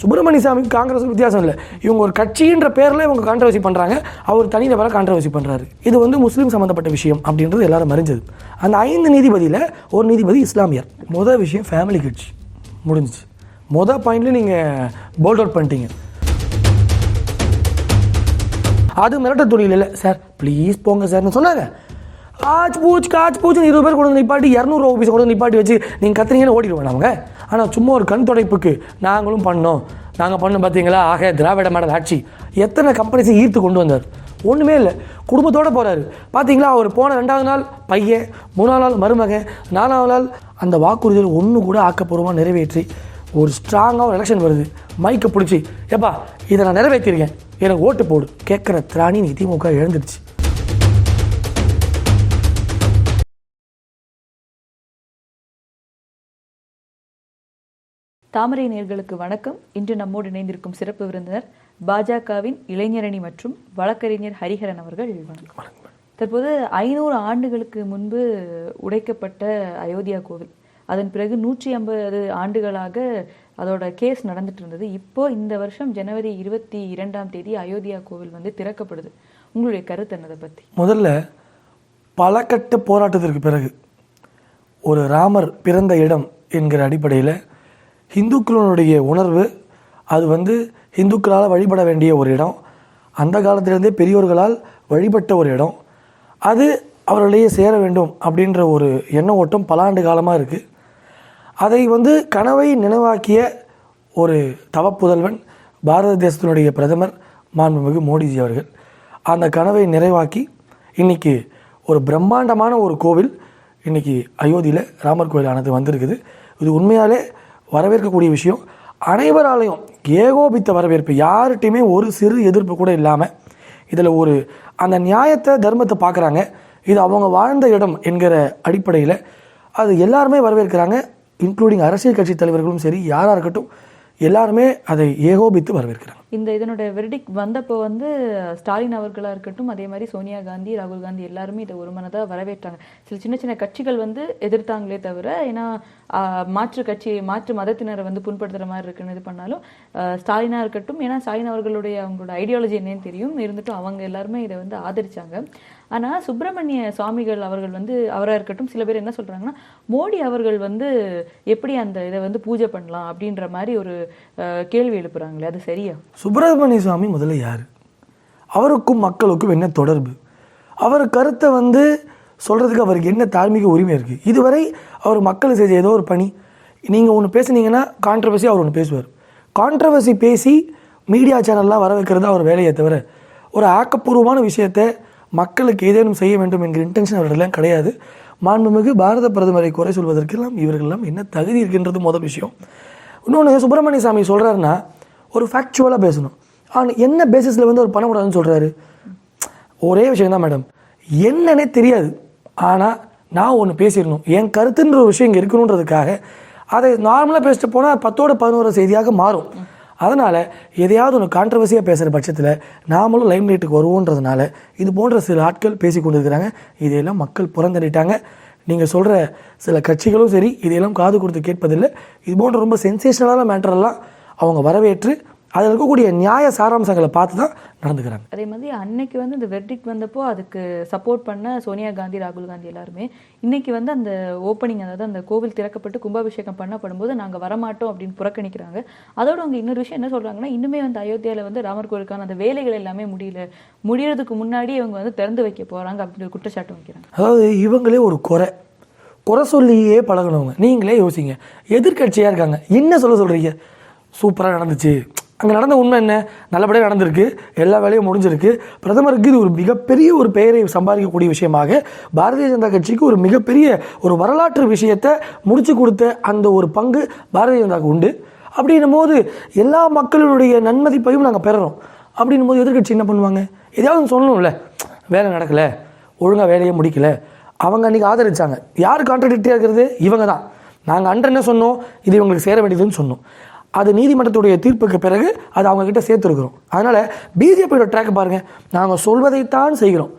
சுப்பிரமணிய சாமிக்கு காங்கிரஸுக்கு வித்தியாசம் இல்லை. இவங்க ஒரு கட்சின்ற பேரில் இவங்க கான்ட்ரவர்சி பண்ணுறாங்க அவர் தனிநபராக கான்ட்ரவர்சி பண்ணுறாரு இது வந்து முஸ்லீம் சம்மந்தப்பட்ட விஷயம் அப்படின்றது எல்லாரும் அறிஞ்சது. அந்த ஐந்து நீதிபதியில் ஒரு நீதிபதி இஸ்லாமியர். முதல் விஷயம் ஃபேமிலி கட்சி முடிஞ்சிச்சு. மொதல் பாயிண்ட்ல நீங்கள் போல்ட் அவுட் பண்ணிட்டீங்க. அது மிரட்ட துணியில் இல்லை. சார் ப்ளீஸ் போங்க சார்னு சொன்னாங்க. ஆச்சு பூச்சு காச்சு பூச்சு இருபது பேர் கொண்டு நிப்பாட்டி இரநூறு ஆஃபீஸ் கொண்டு நிப்பாட்டி வச்சு நீங்கள் கத்துறீங்கன்னு ஓடிடுவேன் அவங்க. ஆனால் சும்மா ஒரு கண் துடைப்புக்கு நாங்களும் பண்ணோம். நாங்கள் பண்ணோம் பார்த்தீங்களா ஆக திராவிட மாடல் ஆட்சி எத்தனை கம்பெனிஸை ஈர்த்து கொண்டு வந்தார்? ஒன்றுமே இல்லை. குடும்பத்தோடு போகிறாரு பார்த்தீங்களா அவர் போன ரெண்டாவது நாள் பையன் மூணாவது நாள் மருமகன் நாலாவது நாள் அந்த வாக்குறுதிகள் ஒன்று கூட ஆக்கப்பூர்வமாக நிறைவேற்றி ஒரு ஸ்ட்ராங்காக ஒரு எலெக்ஷன் வருது. மைக்கை பிடிச்சி ஏப்பா இதை நான் நிறைவேற்றிருக்கேன். எனக்கு ஓட்டு போடு. கேட்குற திராணி நீ திமுக தாமரை நேர்களுக்கு வணக்கம். இன்று நம்மோடு இணைந்திருக்கும் சிறப்பு விருந்தினர் பாஜகவின் இளைஞரணி மற்றும் வழக்கறிஞர் ஹரிஹரன் அவர்கள். வணக்கம். தற்போது ஐநூறு ஆண்டுகளுக்கு முன்பு உடைக்கப்பட்ட அயோத்தியா கோவில். அதன் பிறகு நூற்றி ஐம்பது ஆண்டுகளாக அதோட கேஸ் நடந்துட்டு இருந்தது. இப்போ இந்த வருஷம் ஜனவரி இருபத்தி இரண்டாம் தேதி அயோத்தியா கோவில் வந்து திறக்கப்படுது. உங்களுடைய கருத்து என்னதை பத்தி? முதல்ல பல கட்ட போராட்டத்திற்கு பிறகு ஒரு ராமர் பிறந்த இடம் என்கிற அடிப்படையில் இந்துக்களுடைய உணர்வு அது வந்து இந்துக்களால் வழிபட வேண்டிய ஒரு இடம். அந்த காலத்திலிருந்தே பெரியோர்களால் வழிபட்ட ஒரு இடம். அது அவர்களையே சேர வேண்டும் அப்படின்ற ஒரு எண்ண ஓட்டம் பல ஆண்டு காலமாக இருக்குது அதை வந்து கனவை நினைவாக்கிய ஒரு தவப்புதல்வன் பாரத தேசத்தினுடைய பிரதமர் மாண்புமிகு மோடிஜி அவர்கள் அந்த கனவை நிறைவாக்கி இன்னைக்கு ஒரு பிரம்மாண்டமான ஒரு கோவில் இன்னைக்கு அயோத்தியில் ராமர் கோவில் ஆனது வந்திருக்குது. இது உண்மையாலே வரவேற்கக்கூடிய விஷயம். அனைவராலையும் ஏகோபித்த வரவேற்பு யார்கிட்டையுமே ஒரு சிறு எதிர்ப்பு கூட இல்லாமல் இதில் ஒரு அந்த நியாயத்தை தர்மத்தை பார்க்குறாங்க இது அவங்க வாழ்ந்த இடம் என்கிற அடிப்படையில் அது எல்லாருமே வரவேற்கிறாங்க. இன்க்ளூடிங் அரசியல் கட்சி தலைவர்களும் சரி யாராக இருக்கட்டும் எல்லாருமே அதை ஏகோபித்து வரவேற்கிறாங்க. இந்த இதனுடைய வெர்டிக் வந்தப்போ வந்து ஸ்டாலின் அவர்களாக இருக்கட்டும் அதே மாதிரி சோனியா காந்தி ராகுல் காந்தி எல்லாருமே இதை ஒரு மனதாக வரவேற்றாங்க. சில சின்ன சின்ன கட்சிகள் வந்து எதிர்த்தாங்களே தவிர ஏன்னா மாற்று கட்சி மாற்று மதத்தினரை வந்து புண்படுத்துகிற மாதிரி இருக்குன்னு இது பண்ணாலும் ஸ்டாலினாக இருக்கட்டும் ஏன்னா ஸ்டாலின் அவர்களுடைய அவங்களோட ஐடியாலஜி என்னன்னு தெரியும். இருந்துட்டும் அவங்க எல்லாருமே இதை வந்து ஆதரிச்சாங்க. ஆனால் சுப்பிரமணிய சுவாமிகள் அவர்கள் வந்து அவராக இருக்கட்டும் சில பேர் என்ன சொல்கிறாங்கன்னா மோடி அவர்கள் வந்து எப்படி அந்த இதை வந்து பூஜை பண்ணலாம் அப்படின்ற மாதிரி ஒரு கேள்வி எழுப்புறாங்களே அது சரியா? சுப்பிரமணிய சுவாமி முதல்ல யார்? அவருக்கும் மக்களுக்கும் என்ன தொடர்பு? அவர் கருத்தை வந்து சொல்கிறதுக்கு அவருக்கு என்ன தார்மீக உரிமை இருக்குது இதுவரை அவர் மக்கள் செய்த ஏதோ ஒரு பணி. நீங்கள் ஒன்று பேசுனீங்கன்னா கான்ட்ரவர்சி அவர் ஒன்று பேசுவார். கான்ட்ரவர்சி பேசி மீடியா சேனல்லாம் வர வைக்கிறது அவர் வேலையை தவிர ஒரு ஆக்கப்பூர்வமான விஷயத்தை மக்களுக்கு ஏதேனும் செய்ய வேண்டும் என்கிற இன்டென்ஷன் அவர்களெல்லாம் கிடையாது. மாண்புமிகு பாரத பிரதமரை குறை சொல்வதற்கெல்லாம் இவர்களெல்லாம் என்ன தகுதி இருக்கின்றது முதல் விஷயம். இன்னொன்று சுப்பிரமணிய சாமி சொல்கிறாருன்னா ஒரு ஃபேக்சுவலாக பேசணும். ஆனால் என்ன பேசிஸில் வந்து அவர் பண்ணக்கூடாதுன்னு சொல்கிறாரு ஒரே விஷயம் தான் மேடம் என்னன்னே தெரியாது. ஆனால் நான் ஒன்று பேசிடணும். என் கருத்துன்ற ஒரு விஷயம் இங்கே இருக்கணுன்றதுக்காக அதை நார்மலாக பேசிட்டு போனால் பத்தோட பதினோரு செய்தியாக மாறும். அதனால் எதையாவது ஒன்று கான்ட்ரவர்சியாக பேசுகிற பட்சத்தில் நாமளும் லைம் லைட்டுக்கு வருவோன்றதுனால இது போன்ற சில ஆட்கள் பேசி கொண்டிருக்கிறாங்க. இதையெல்லாம் மக்கள் புறந்தள்ளிட்டாங்க. நீங்கள் சொல்கிற சில கட்சிகளும் சரி இதையெல்லாம் காது கொடுத்து கேட்பதில்லை. இது போன்ற ரொம்ப சென்சேஷனலான மேட்டரெல்லாம் அவங்க வரவேற்று அதில் இருக்கக்கூடிய நியாய சாராம்சங்களை பார்த்து தான் நடந்துக்கிறாங்க. அதே மாதிரி அன்னைக்கு வந்து இந்த வெர்டிக் வந்தப்போ அதுக்கு சப்போர்ட் பண்ண சோனியா காந்தி ராகுல் காந்தி எல்லாருமே இன்னைக்கு வந்து அந்த ஓப்பனிங் அதாவது அந்த கோவில் திறக்கப்பட்டு கும்பாபிஷேகம் பண்ணப்படும்போது நாங்க வரமாட்டோம் அப்படின்னு புறக்கணிக்கிறாங்க. அதோட அவங்க இன்னொரு விஷயம் என்ன சொல்றாங்கன்னா இன்னுமே வந்து அயோத்தியால வந்து ராமர் கோவிலுக்கான அந்த வேலைகள் எல்லாமே முடியல. முடியறதுக்கு முன்னாடி இவங்க வந்து திறந்து வைக்க போறாங்க அப்படின்னு ஒரு குற்றச்சாட்டு வைக்கிறாங்க. அதாவது இவங்களே ஒரு குறை. குறை சொல்லியே பழகினவங்க. நீங்களே யோசிங்க. எதிர்க்கட்சியாக இருக்காங்க. என்ன சொல்ல சொல்கிறீங்க சூப்பராக நடந்துச்சு. அங்கே நடந்த உண்மை என்ன? நல்லபடியாக நடந்திருக்கு. எல்லா வேலையும் முடிஞ்சிருக்கு. பிரதமருக்கு இது ஒரு மிகப்பெரிய ஒரு பெயரை சம்பாதிக்கக்கூடிய விஷயமாக பாரதிய ஜனதா கட்சிக்கு ஒரு மிகப்பெரிய ஒரு வரலாற்று விஷயத்தை முடிச்சு கொடுத்த அந்த ஒரு பங்கு பாரதிய ஜனதாவுக்கு உண்டு. அப்படின்னும் போது எல்லா மக்களுடைய நன்மதிப்பையும் நாங்கள் பெறறோம். அப்படின்னும் போது எதிர்க்கட்சி என்ன பண்ணுவாங்க? எதையாவது சொல்லணும்ல. வேலை நடக்கலை. ஒழுங்காக வேலையை முடிக்கல. அவங்க அன்றைக்கி ஆதரிச்சாங்க. யார் கான்ட்ரடிக்டியாக இருக்கிறது? இவங்க தான் நாங்கள் அன்று என்ன சொன்னோம்? இது இவங்களுக்கு சேர வேண்டியதுன்னு சொன்னோம். அது நீதிமன்றத்துடைய தீர்ப்புக்கு பிறகு அது அவங்கக்கிட்ட சேர்த்துருக்குறோம். அதனால் பிஜேபியோட ட்ராக் பாருங்கள் நாங்கள் சொல்வதைத்தான் செய்கிறோம்.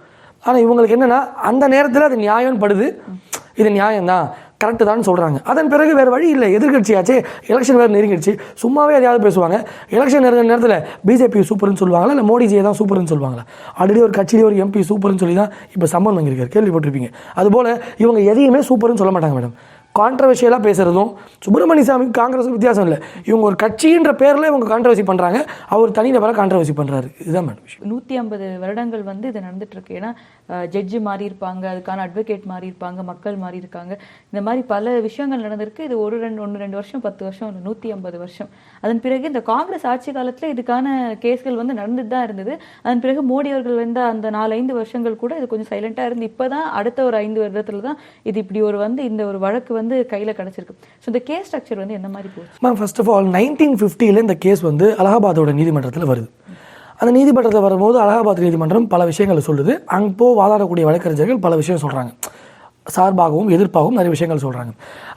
ஆனால் இவங்களுக்கு என்னென்னா அந்த நேரத்தில் அது நியாயம்னு படுது இது நியாயம்தான். கரெக்டு தான் சொல்கிறாங்க அதன் பிறகு வேறு வழி இல்லை. எதிர்கட்சியாச்சே எலெக்ஷன் வேறு நெருங்கிடுச்சு. சும்மாவே எதையாவது பேசுவாங்க. எலெக்ஷன் நெருங்க நேரத்தில் பிஜேபி சூப்பர்னு சொல்லுவாங்களா? இல்லை மோடிஜியை தான் சூப்பர்னு சொல்லுவாங்களா? ஆல்ரெடி ஒரு கட்சியிலே ஒரு எம்பி சூப்பர்னு சொல்லி தான் இப்போ சம்மன் வாங்கியிருக்காரு கேள்விப்பட்டிருப்பீங்க. அதுபோல் இவங்க எதையுமே சூப்பர்னு சொல்ல மாட்டாங்க மேடம் கான்ட்ரவர்ஷியலாக பேசுகிறதும் சுப்பிரமணிய சாமிக்கு காங்கிரஸுக்கு வித்தியாசம் இல்லை. இவங்க ஒரு கட்சின்ற பேரில் இவங்க கான்ட்ரவர்சி பண்ணுறாங்க அவர் தனிநபராக கான்ட்ரவர்சி பண்ணுறாரு இதுதான் மேடம் விஷயம். நூற்றி ஐம்பது வருடங்கள் வந்து இது நடந்துட்டுருக்கு. ஏன்னா ஜட்ஜு மாறி இருப்பாங்க அதுக்கான அட்வொகேட் மாறி இருப்பாங்க மக்கள் மாறி இருக்காங்க. இந்த மாதிரி பல விஷயங்கள் நடந்திருக்கு. இது ஒரு ரெண்டு ஒன்று ரெண்டு வருஷம் பத்து வருஷம் இல்லை நூற்றி ஐம்பது வருஷம். அதன் பிறகு இந்த காங்கிரஸ் ஆட்சி காலத்தில் இதுக்கான கேஸ்கள் வந்து நடந்துட்டு தான் இருந்தது. அதன் பிறகு மோடி அவர்கள் வந்த அந்த நாலு ஐந்து வருஷங்கள் கூட இது கொஞ்சம் சைலண்டாக இருந்து இப்போ தான் அடுத்த ஒரு ஐந்து வருடத்தில் தான் இது இப்படி ஒரு வந்து இந்த ஒரு வழக்கு வந்து கையில் கிடச்சிருக்கு. ஸோ இந்த கேஸ் ஸ்ட்ரக்சர் வந்து என்ன மாதிரி போச்சு? Ma'am first of all nineteen ஃபிஃப்டியில் இந்த கேஸ் வந்து அலகாபாத்தோட நீதிமன்றத்தில் வருது. அந்த நீதிமன்றத்தில் வரும்போது அலகாபாத் நீதிமன்றம் பல விஷயங்களை சொல்லுது. அங்கோ வாதாடக்கூடிய வழக்கறிஞர்கள் பல விஷயம் சொல்கிறாங்க சார்பாகவும் எதிர்ப்பாகவும் நிறைய விஷயங்கள் சொல்கிறாங்க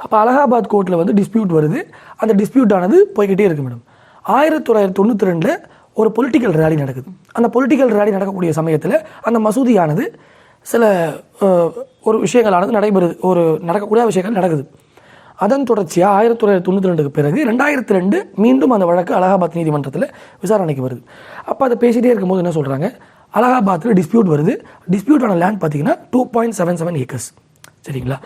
அப்போ அலகாபாத் கோர்ட்டில் வந்து டிஸ்பியூட் வருது. அந்த டிஸ்பியூட் ஆனது போய்கிட்டே இருக்கு மேடம் ஆயிரத்தி தொள்ளாயிரத்தி தொண்ணூற்றி ரெண்டில் ஒரு பொலிட்டிக்கல் ரேலி நடக்குது. அந்த பொலிட்டிக்கல் ரேலி நடக்கக்கூடிய சமயத்தில் அந்த மசூதியானது சில ஒரு விஷயங்களானது நடைபெறுது ஒரு நடக்கக்கூடிய விஷயங்கள் நடக்குது. அதன் தொடர்ச்சியாக ஆயிரத்தி தொள்ளாயிரத்தி தொண்ணூற்றி ரெண்டுக்கு பிறகு ரெண்டாயிரத்தி ரெண்டு மீண்டும் அந்த வழக்கு அலகாபாத் நீதிமன்றத்தில் விசாரணைக்கு வருது. அப்போ அதை பேசிகிட்டே இருக்கும்போது என்ன சொல்கிறாங்க அலகாபாத்தில் டிஸ்பியூட் வருது. டிஸ்பியூட்டான லேண்ட் பார்த்தீங்கன்னா two point seven seven acres சரிங்களா?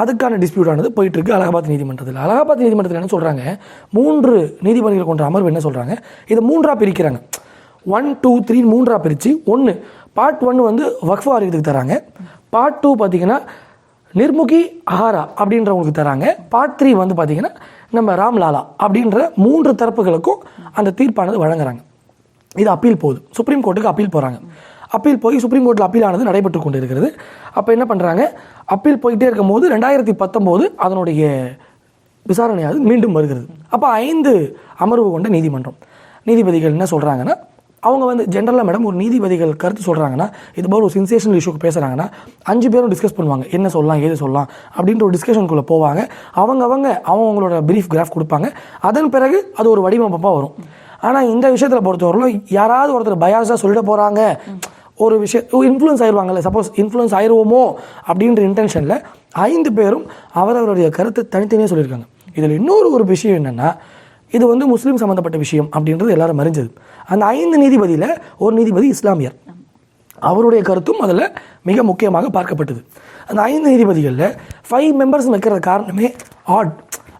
அதுக்கான டிஸ்பியூட் ஆனது போயிட்டு இருக்கு அலகாபாத் நீதிமன்றத்தில். அலகாபாத் நீதிமன்றத்தில் என்ன சொல்கிறாங்க மூன்று நீதிபதிகள் கொண்ட அமர்வு என்ன சொல்கிறாங்க இதை மூன்றாக பிரிக்கிறாங்க. ஒன் டூ த்ரீ மூன்றாக பிரித்து ஒன்று பார்ட் ஒன் வந்து வக்ஃபு வாரியத்துக்கு தராங்க. பார்ட் டூ பார்த்தீங்கன்னா நிர்முகி அஹாரா அப்படின்றவங்களுக்கு தராங்க. பார்ட் த்ரீ வந்து பார்த்தீங்கன்னா நம்ம ராம்லாலா அப்படின்ற மூன்று தரப்புகளுக்கும் அந்த தீர்ப்பானது வழங்குறாங்க. இது அப்பீல் போகுது. சுப்ரீம் கோர்ட்டுக்கு அப்பீல் போகிறாங்க அப்பீல் போய் சுப்ரீம் கோர்ட்டில் அப்பீல் ஆனது நடைபெற்று கொண்டு இருக்கிறது அப்போ என்ன பண்ணுறாங்க அப்பீல் போயிட்டே இருக்கும்போது ரெண்டாயிரத்தி பத்தொம்போது அதனுடைய விசாரணையாவது மீண்டும் வருகிறது. அப்போ ஐந்து அமர்வு கொண்ட நீதிமன்றம். நீதிபதிகள் என்ன சொல்கிறாங்கன்னா அவங்க வந்து ஜென்ரலாக மேடம் ஒரு நீதிபதிகள் கருத்து சொல்கிறாங்கன்னா இது போல் ஒரு சென்சேஷனல் இஷ்யூக்கு பேசுகிறாங்கன்னா அஞ்சு பேரும் டிஸ்கஸ் பண்ணுவாங்க. என்ன சொல்லலாம் ஏது சொல்லலாம் அப்படின்ற ஒரு டிஸ்கஷனுக்குள்ளே போவாங்க. அவங்க அவங்க அவங்களோட பிரீஃப் கிராஃப் கொடுப்பாங்க. அதன் பிறகு அது ஒரு வடிவமைப்பாக வரும். ஆனால் இந்த விஷயத்தில் பொறுத்தவரையிலும் யாராவது ஒருத்தர் பயாஸாக சொல்லிட போகிறாங்க ஒரு விஷயம் இன்ஃப்ளூயன்ஸ் ஆயிடுவாங்கல்ல சப்போஸ் இன்ஃப்ளூயன்ஸ் ஆயிடுவோமோ அப்படின்ற இன்டென்ஷனில் ஐந்து பேரும் அவரவருடைய கருத்தை தனித்தனியாக சொல்லியிருக்காங்க. இதில் இன்னொரு ஒரு விஷயம் என்னென்னா இது வந்து முஸ்லீம் சம்மந்தப்பட்ட விஷயம் அப்படின்றது எல்லாரும் அறிஞ்சது. அந்த ஐந்து நீதிபதியில் ஒரு நீதிபதி இஸ்லாமியர். அவருடைய கருத்தும் அதில் மிக முக்கியமாக பார்க்கப்பட்டது. அந்த ஐந்து நீதிபதிகளில் ஃபைவ் மெம்பர்ஸ் வைக்கிற காரணமே ஆட்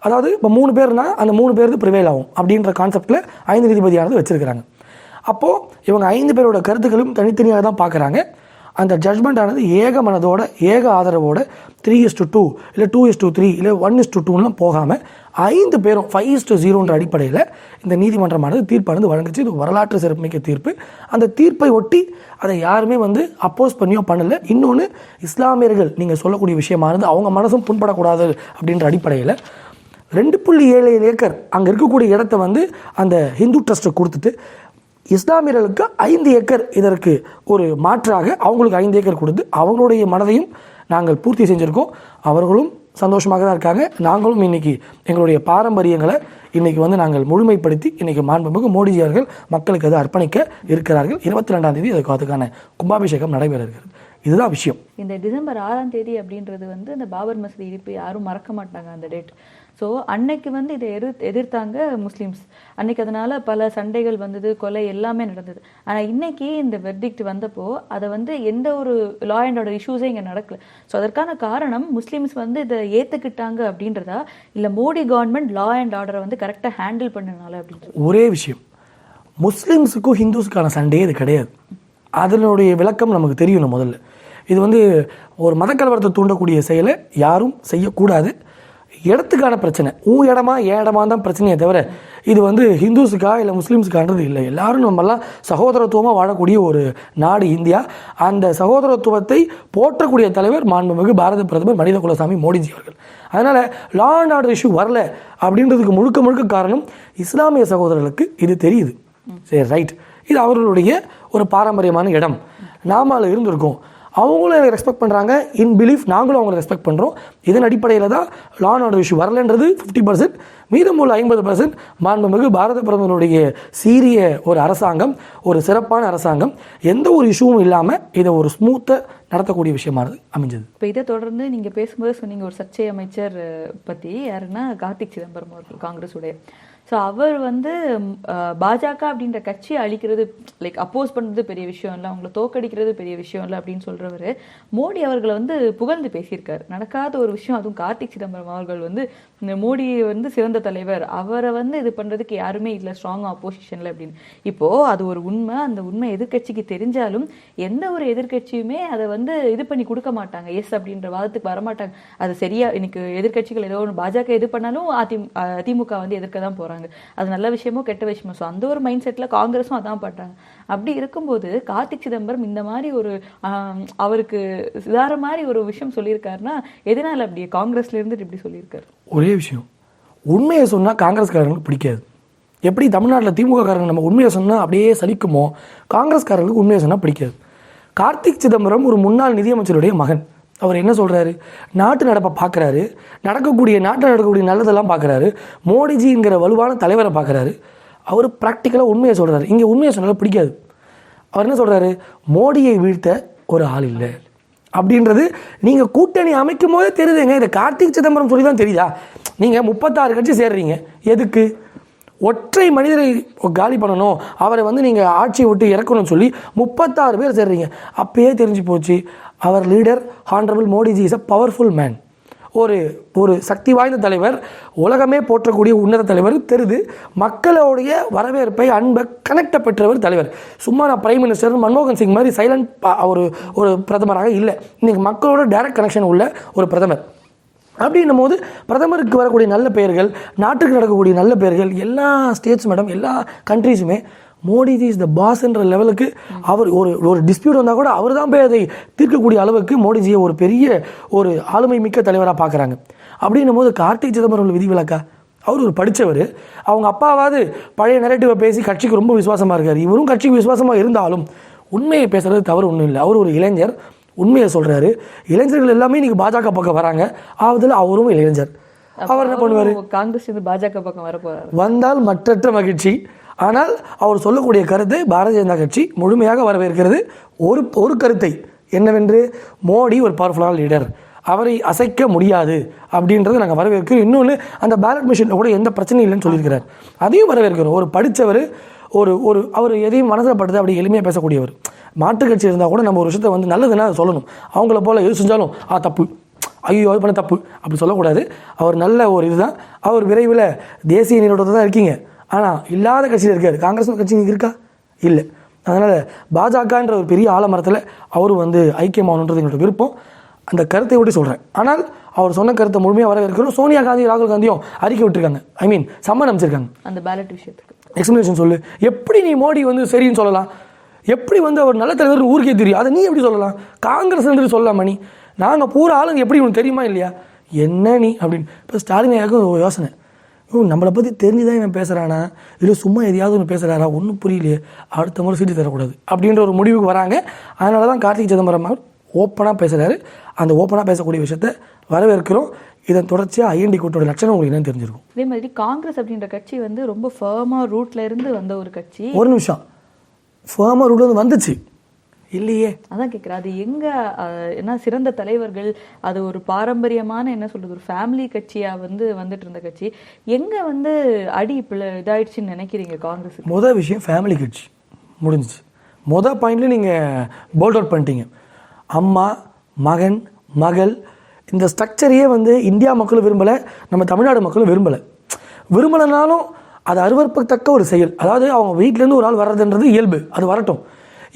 அதாவது இப்போ மூணு பேர்னா அந்த மூணு பேருக்கு ப்ரிவேல் ஆகும் அப்படின்ற கான்செப்டில் ஐந்து நீதிபதியானது வச்சுருக்கிறாங்க. அப்போது இவங்க ஐந்து பேரோட கருத்துக்களும் தனித்தனியாக தான் பார்க்குறாங்க. அந்த ஜட்மெண்ட் ஆனது ஏக மனதோட ஏக ஆதரவோட த்ரீ இஸ் டு டூ இல்லை டூ இஸ் டூ த்ரீ இல்லை ஒன் இஸ் டூ டூலாம் போகாமல் ஐந்து பேரும் ஃபைவ் இஸ் டு ஜீரோன்ற அடிப்படையில் இந்த நீதிமன்றமானது தீர்ப்பானது வழங்குச்சு. இது வரலாற்று சிறப்புமிக்க தீர்ப்பு. அந்த தீர்ப்பை ஒட்டி அதை யாருமே வந்து அப்போஸ் பண்ணியோ பண்ணலை. இன்னொன்று இஸ்லாமியர்கள் நீங்கள் சொல்லக்கூடிய விஷயமானது அவங்க மனசும் புண்படக்கூடாது அப்படின்ற அடிப்படையில் ரெண்டு புள்ளி ஏழு ஏழு ஏக்கர் அங்கே இருக்கக்கூடிய இடத்த வந்து அந்த ஹிந்து ட்ரஸ்ட்டை கொடுத்துட்டு இஸ்லாமியர்களுக்கு ஐந்து ஏக்கர் இதற்கு ஒரு மாற்றாக அவங்களுக்கு ஐந்து ஏக்கர் கொடுத்து அவங்களுடைய மனதையும் நாங்கள் பூர்த்தி செஞ்சுருக்கோம். அவர்களும் சந்தோஷமாக தான் இருக்காங்க. நாங்களும் இன்னைக்கு எங்களுடைய பாரம்பரியங்களை இன்றைக்கி வந்து நாங்கள் முழுமைப்படுத்தி இன்றைக்கி மாண்புமிகு மோடிஜி அவர்கள் மக்களுக்கு அதை அர்ப்பணிக்க இருக்கிறார்கள். இருபத்தி ரெண்டாம் தேதி அதுக்கு அதுக்கான கும்பாபிஷேகம் நடைபெற இருக்கிறது. இதுதான் விஷயம். இந்த டிசம்பர் ஆறாம் தேதி அப்படின்றது வந்து இந்த பாபர் மசூதி இடிப்பு யாரும் மறக்க மாட்டாங்க அந்த டேட் ஸோ அன்னைக்கு வந்து இதை எதிர் எதிர்த்தாங்க முஸ்லீம்ஸ். அன்னைக்கு அதனால பல சண்டைகள் வந்தது கொலை எல்லாமே நடந்தது. ஆனால் இன்னைக்கு இந்த வெர்டிக்ட் வந்தப்போ அதை வந்து எந்த ஒரு லா அண்ட் ஆர்டர் இஷ்யூஸே இங்கே நடக்கல. ஸோ அதற்கான காரணம் முஸ்லீம்ஸ் வந்து இதை ஏற்றுக்கிட்டாங்க அப்படின்றதா? இல்லை மோடி கவர்மெண்ட் லா அண்ட் ஆர்டரை வந்து கரெக்டாக ஹேண்டில் பண்ணனால அப்படின்னு ஒரே விஷயம். முஸ்லீம்ஸுக்கும் ஹிந்துஸுக்கான சண்டையே இது கிடையாது. அதனுடைய விளக்கம் நமக்கு தெரியணும் முதல்ல. இது வந்து ஒரு மதக்கலவரத்தை தூண்டக்கூடிய செயலை யாரும் செய்யக்கூடாது. இடத்துக்கான பிரச்சனை. உன் இடமா என் இடமா தான் பிரச்சனையே தவிர இது வந்து ஹிந்துஸுக்கா இல்லை முஸ்லீம்ஸுக்கான்றது இல்லை. எல்லாரும் நம்மெல்லாம் சகோதரத்துவமாக வாழக்கூடிய ஒரு நாடு இந்தியா. அந்த சகோதரத்துவத்தை போற்றக்கூடிய தலைவர் மாண்புமிகு பாரத பிரதமர் மனித குலசாமி மோடிஜி அவர்கள். அதனால் லா அண்ட் ஆர்டர் இஷ்யூ வரல அப்படின்றதுக்கு முழுக்க முழுக்க காரணம் இஸ்லாமிய சகோதரர்களுக்கு இது தெரியுது. சரி ரைட் இது அவர்களுடைய ஒரு பாரம்பரியமான இடம். நாம அதில் இருந்திருக்கோம். அவங்களும் எனக்கு ரெஸ்பெக்ட் பண்ணுறாங்க இன் பிலீஃப் நாங்களும் அவங்களை ரெஸ்பெக்ட் பண்ணுறோம் இதன் அடிப்படையில் தான் லா அண்ட் ஆர்டர் இஷ்யூ வரலன்றது ஃபிஃப்டி பர்சன்ட் மீதமுள்ள ஐம்பது பர்சன்ட் மாண்புமிகு பாரத பிரதமருடைய சீரிய ஒரு அரசாங்கம் ஒரு சிறப்பான அரசாங்கம். எந்த ஒரு இஷ்யூவும் இல்லாமல் இதை ஒரு ஸ்மூத்தாக நடத்தக்கூடிய விஷயமானது அமைஞ்சது. இப்போ இதை தொடர்ந்து நீங்கள் பேசும்போது சொன்னீங்க ஒரு சர்ச்சை அமைச்சர் பற்றி யாருன்னா கார்த்திக் சிதம்பரம் அவர்கள் காங்கிரஸ் உடைய ஸோ அவர் வந்து பாஜக அப்படின்ற கட்சியை அழிக்கிறது லைக் அப்போஸ் பண்ணுறது பெரிய விஷயம் இல்லை அவங்கள தோக்கடிக்கிறது பெரிய விஷயம் இல்லை அப்படின்னு சொல்கிறவர் மோடி அவர்களை வந்து புகழ்ந்து பேசியிருக்காரு. நடக்காத ஒரு விஷயம் அதுவும் கார்த்திக் சிதம்பரம் அவர்கள் வந்து இந்த மோடி வந்து சிறந்த தலைவர் அவரை வந்து இது பண்ணுறதுக்கு யாருமே இல்லை ஸ்ட்ராங் ஆப்போசிஷனில் அப்படின்னு. இப்போ அது ஒரு உண்மை அந்த உண்மை எதிர்க்கட்சிக்கு தெரிஞ்சாலும் எந்த ஒரு எதிர்க்கட்சியுமே அதை வந்து இது பண்ணி கொடுக்க மாட்டாங்க. எஸ் அப்படின்ற வாதத்துக்கு வரமாட்டாங்க. அது சரியா இன்னைக்கு எதிர்க்கட்சிகள் ஏதோ ஒன்று பாஜக எது பண்ணாலும் அதி திமுக வந்து எதிர்க்க தான் பண்ணுறாங்க அது நல்ல விஷயமோ கெட்ட விஷயமோ. ஸோ அந்த ஒரு மைண்ட் செட்ல காங்கிரஸும் அதான் பண்ணுறாங்க அப்படி இருக்கும்போது கார்த்திக் சிதம்பரம் இந்த மாதிரி ஒரு அவருக்கு வேற மாதிரி ஒரு விஷயம் சொல்லியிருக்காருன்னா எதனால அப்படி காங்கிரஸ்ல இருந்துட்டு இப்படி சொல்லியிருக்காரு? ஒரே விஷயம். உண்மையை சொன்னால் காங்கிரஸ்காரங்களுக்கு பிடிக்காது. எப்படி தமிழ்நாட்டில் திமுக காரங்க நம்ம உண்மையை சொன்னால் அப்படியே சலிக்குமோ காங்கிரஸ்காரங்களுக்கு உண்மையை சொன்னால் பிடிக்காது. கார்த்திக் சிதம்பரம் ஒரு முன்னாள் நிதியமைச்சருடைய மகன். அவர் என்ன சொல்கிறாரு நாட்டு நடப்பை பார்க்குறாரு நடக்கக்கூடிய நாட்டில் நடக்கக்கூடிய நல்லதெல்லாம் பார்க்குறாரு மோடிஜிங்கிற வலுவான தலைவரை பார்க்குறாரு அவர் ப்ராக்டிக்கலாக உண்மையை சொல்கிறாரு இங்கே உண்மையை சொன்னாலும் பிடிக்காது. அவர் என்ன சொல்கிறாரு மோடியை வீழ்த்த ஒரு ஆள் இல்லை. அப்படின்றது நீங்கள் கூட்டணி அமைக்கும் போதே தெரியுதுங்க இதை கார்த்திக் சிதம்பரம் சொல்லி தான் தெரியுதா? நீங்கள் முப்பத்தாறு கட்சி சேர்றீங்க. எதுக்கு? ஒற்றை மனிதரை காலி பண்ணணும். அவரை வந்து நீங்கள் ஆட்சியை விட்டு இறக்கணும்னு சொல்லி முப்பத்தாறு பேர் சேர்றீங்க. அப்பயே தெரிஞ்சு போச்சு. அவர் leader honourable Modiji is a powerful man ஒரு ஒரு சக்தி வாய்ந்த தலைவர் உலகமே போற்றக்கூடிய உன்னத தலைவர் தெரிது. மக்களுடைய வரவேற்பை அன்பை கனெக்ட பெற்றவர் தலைவர். சும்மா நான் பிரைம் மினிஸ்டர் மன்மோகன் சிங் மாதிரி சைலண்ட் ஒரு ஒரு பிரதமராக இல்லை. இன்னைக்கு மக்களோட டைரக்ட் கனெக்ஷன் உள்ள ஒரு பிரதமர். அப்படின்னும் போது பிரதமருக்கு வரக்கூடிய நல்ல பெயர்கள் நாட்டுக்கு நடக்கக்கூடிய நல்ல பெயர்கள் எல்லா ஸ்டேட்ஸ் மேடம் எல்லா கண்ட்ரீஸுமே மோடிஜி இஸ் த பாஸ்ன்ற லெவலுக்கு அவர் ஒரு ஒரு டிஸ்பியூட் வந்தால் கூட அவர் தான் போய் அதை தீர்க்கக்கூடிய அளவுக்கு மோடிஜியை ஒரு பெரிய ஒரு ஆளுமை மிக்க தலைவராக பார்க்குறாங்க அப்படின்னும் போது கார்த்திக் சிதம்பரம் விதிவிலக்கா அவர் ஒரு படித்தவர் அவங்க அப்பாவாவது பழைய நெரட்டிவை பேசி கட்சிக்கு ரொம்ப விசுவாசமாக இருக்கார். இவரும் கட்சிக்கு விசுவாசமாக இருந்தாலும் உண்மையை பேசுறது தவறு ஒன்றும் இல்லை. அவர் ஒரு இளைஞர். உண்மையை சொல்கிறாரு இளைஞர்கள் எல்லாமே இன்னைக்கு பாஜக பக்கம் வராங்க. ஆவதில் அவரும் இளைஞர். அவர் என்ன பண்ணுவார்? காங்கிரஸ் பாஜக பக்கம் வர போறாரு. வந்தால் மற்றற்ற மகிழ்ச்சி. ஆனால் அவர் சொல்லக்கூடிய கருத்தை பாரதிய ஜனதா கட்சி முழுமையாக வரவேற்கிறது. ஒரு ஒரு கருத்தை என்னவென்று? மோடி ஒரு பவர்ஃபுல்லான லீடர் அவரை அசைக்க முடியாது அப்படின்றத நாங்கள் வரவேற்கிறோம். இன்னொன்று அந்த பேலட் மிஷினில் கூட எந்த பிரச்சனையும் இல்லைன்னு சொல்லியிருக்கிறார். அதையும் வரவேற்கிறோம். ஒரு படித்தவர் ஒரு ஒரு அவர் எதையும் மனசில் படுத்து அப்படி எளிமையாக பேசக்கூடியவர். மாற்றுக் கட்சி இருந்தால் கூட நம்ம ஒரு விஷயத்தை வந்து நல்லதுன்னா அதை சொல்லணும். அவங்கள போல் எது செஞ்சாலும் ஆ தப்பு. ஐயோ அது பண்ண தப்பு. அப்படி சொல்லக்கூடாது. அவர் நல்ல ஒரு இதுதான். அவர் விரைவில் தேசிய நீரோட்டத்தில் தான் இருக்கீங்க. ஆனால் இல்லாத கட்சியில் இருக்காரு. காங்கிரஸ் கட்சி இருக்கா? இல்லை. அதனால் பாஜகன்ற ஒரு பெரிய ஆலமரத்தில் அவரும் வந்து ஐக்கியமாகணுன்றது எங்களோட விருப்பம். அந்த கருத்தை விட்டு சொல்கிறேன் ஆனால் அவர் சொன்ன கருத்தை முழுமையாக வரவேற்கிறோம். சோனியா காந்தி ராகுல் காந்தியும் அறிக்கை விட்டுருக்காங்க. ஐ மீன் சம்மன் அமைச்சிருக்காங்க அந்த பேலட் விஷயத்துக்கு. எக்ஸ்பிளேஷன் சொல்லு. எப்படி நீ மோடி வந்து சரின்னு சொல்லலாம்? எப்படி வந்து அவர் நல்ல தலைவர் ஊருக்கே தெரியும்? அதை நீ எப்படி சொல்லலாம்? காங்கிரஸ் என்று சொல்லலாம் மணி நாங்கள் பூரா ஆளுங்க எப்படி உனக்கு தெரியுமா இல்லையா? என்ன நீ? அப்படின்னு. இப்போ ஸ்டாலின் ஒரு யோசனை. ஓ நம்மளை பற்றி தெரிஞ்சுதான் இவன் பேசுகிறானா இல்லை சும்மா எதையாவது ஒன்று பேசுகிறாரா ஒன்றும் புரியலையே. அடுத்த முறை சீட்டு தரக்கூடாது. அப்படின்ற ஒரு முடிவுக்கு வராங்க. அதனால தான் கார்த்திக் சிதம்பரம் அவர் ஓப்பனாக பேசுகிறாரு அந்த ஓப்பனாக பேசக்கூடிய விஷயத்தை வரவேற்கிறோம். இதன் தொடர்ச்சியாக ஐஎன்டி கூட்டோட லட்சணம் உங்களுக்கு என்னன்னு தெரிஞ்சிருக்கும். அதே மாதிரி காங்கிரஸ் அப்படின்ற கட்சி வந்து ரொம்ப ஃபர்மா ரூட்ல இருந்து வந்த ஒரு கட்சி. ஒரு நிமிஷம். ஃபேமாக ரூட் வந்து வந்துச்சு. இல்லையே. அதான் கேட்குறேன் அது எங்க என்ன சிறந்த தலைவர்கள் அது ஒரு பாரம்பரியமான என்ன சொல்றது ஒரு ஃபேமிலி கட்சியா வந்து வந்துட்டு இருந்த கட்சி. எங்க வந்து அடி பிள்ளை இதாயிடுச்சுன்னு நினைக்கிறீங்க காங்கிரஸ் மொதல் விஷயம் ஃபேமிலி கட்சி. முடிஞ்சிச்சு. மொதல் பாயிண்ட்ல நீங்கள் போல்ட் அவுட் பண்ணிட்டீங்க. அம்மா மகன் மகள் இந்த ஸ்ட்ரக்சரையே வந்து இந்தியா மக்களும் விரும்பலை நம்ம தமிழ்நாடு மக்களும் விரும்பலை. விரும்பலைனாலும் அது அருவருப்பத்தக்க ஒரு செயல். அதாவது அவங்க வீட்டிலேருந்து ஒரு ஆள் வர்றதுன்றது இயல்பு. அது வரட்டும்.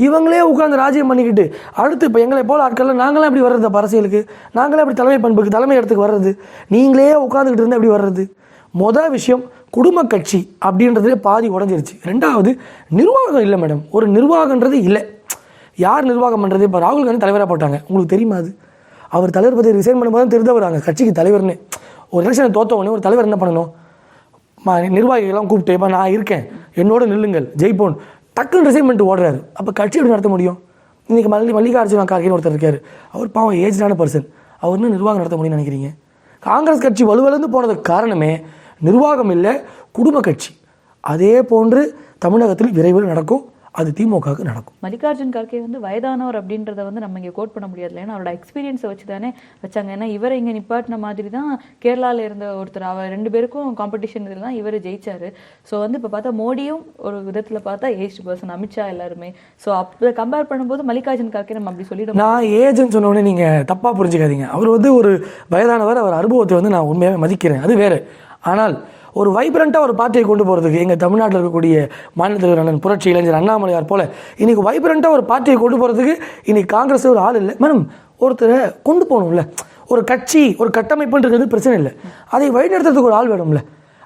இவங்களே உட்காந்து ராஜ்யம் பண்ணிக்கிட்டு அடுத்து இப்போ எங்களை போல ஆட்கள்லாம் நாங்களாம் எப்படி வர்றது அரசியலுக்கு? நாங்களே எப்படி தலைமை பண்புக்கு தலைமை இடத்துக்கு வர்றது? நீங்களே உட்காந்துக்கிட்டு இருந்தால் எப்படி வர்றது? மொதல் விஷயம் குடும்ப கட்சி அப்படின்றதுலே பாதி உடஞ்சிருச்சு. ரெண்டாவது நிர்வாகம் இல்லை மேடம். ஒரு நிர்வாகன்றது இல்லை. யார் நிர்வாகம் பண்ணுறது இப்போ ராகுல் காந்தி தலைவராக போட்டாங்க. உங்களுக்கு தெரியுமா அது? அவர் தலைவர் பற்றி ரிசைன் பண்ணும்போது தான் தெரிஞ்சவர் அங்கே கட்சிக்கு தலைவர்னு. ஒரு எலெக்ஷனை தோத்த உடனே ஒரு தலைவர் என்ன பண்ணணும்? நிர்வாகிகள்லாம் கூப்பிட்டு இப்போ நான் இருக்கேன். என்னோட நில்லுங்கள். ஜெய்போன் டக்குன்னு ரிசைன் பண்ணிட்டு ஓடுறாரு. அப்போ கட்சி எப்படி நடத்த முடியும்? இன்றைக்கி மல்லி மல்லிகார்ஜுன கார்கேன்னு ஒருத்தர் இருக்கார். அவர் பாவம் ஏஜ்டான பர்சன் அவர் இன்னும் நிர்வாகம் நடத்த முடியும்னு நினைக்கிறீங்க? காங்கிரஸ் கட்சி வலுவிழந்து போனதுக்கு காரணமே நிர்வாகம் இல்லை குடும்ப கட்சி. அதே போன்று தமிழகத்தில் விரைவில் நடக்கும். அது திமுகவுக்கு நடக்கும். மல்லிகார்ஜுன் கார்கே வந்து வயதானவர் அப்படின்றத வந்து நம்ம இங்கே கோட் பண்ண முடியாதுல ஏன்னா அவரோட எக்ஸ்பீரியன்ஸை வச்சு தானே வச்சாங்க. ஏன்னா இவரை இங்கே நிப்பாட்டின மாதிரி தான் கேரளாவில் இருந்த ஒருத்தர் அவர் ரெண்டு பேருக்கும் காம்படிஷன் இதில் தான் இவர் ஜெயிச்சாரு. ஸோ வந்து இப்போ பார்த்தா மோடியும் ஒரு விதத்தில் பார்த்தா ஏஜ் பர்சன் அமித்ஷா எல்லாருமே. ஸோ அப்போ கம்பேர் பண்ணும்போது மல்லிகார்ஜுன் கார்கே நம்ம அப்படி சொல்லிட நான் ஏஜ்னு சொன்ன உடனே நீங்கள் தப்பாக புரிஞ்சுக்காதீங்க. அவர் வந்து ஒரு வயதானவர் அவர் அனுபவத்தை வந்து நான் உண்மையாகவே மதிக்கிறேன். அது வேறு. ஆனால் ஒரு வைப்ரண்ட்டாக ஒரு பார்ட்டியை கொண்டு போகிறதுக்கு எங்கள் தமிழ்நாட்டில் இருக்கக்கூடிய மாநிலத்தில் அண்ணன் புரட்சி இளைஞர் அண்ணாமலையார் போல இன்றைக்கி வைப்ரண்ட்டாக ஒரு பார்ட்டியை கொண்டு போகிறதுக்கு இன்றைக்கி காங்கிரஸ் ஒரு ஆள் இல்லை. மேடம் ஒருத்தரை கொண்டு போகணும்ல. ஒரு கட்சி ஒரு கட்டமைப்புன்றது பிரச்சனை இல்லை. அதை வழிநடத்துறதுக்கு ஒரு ஆள் வேணும்ல.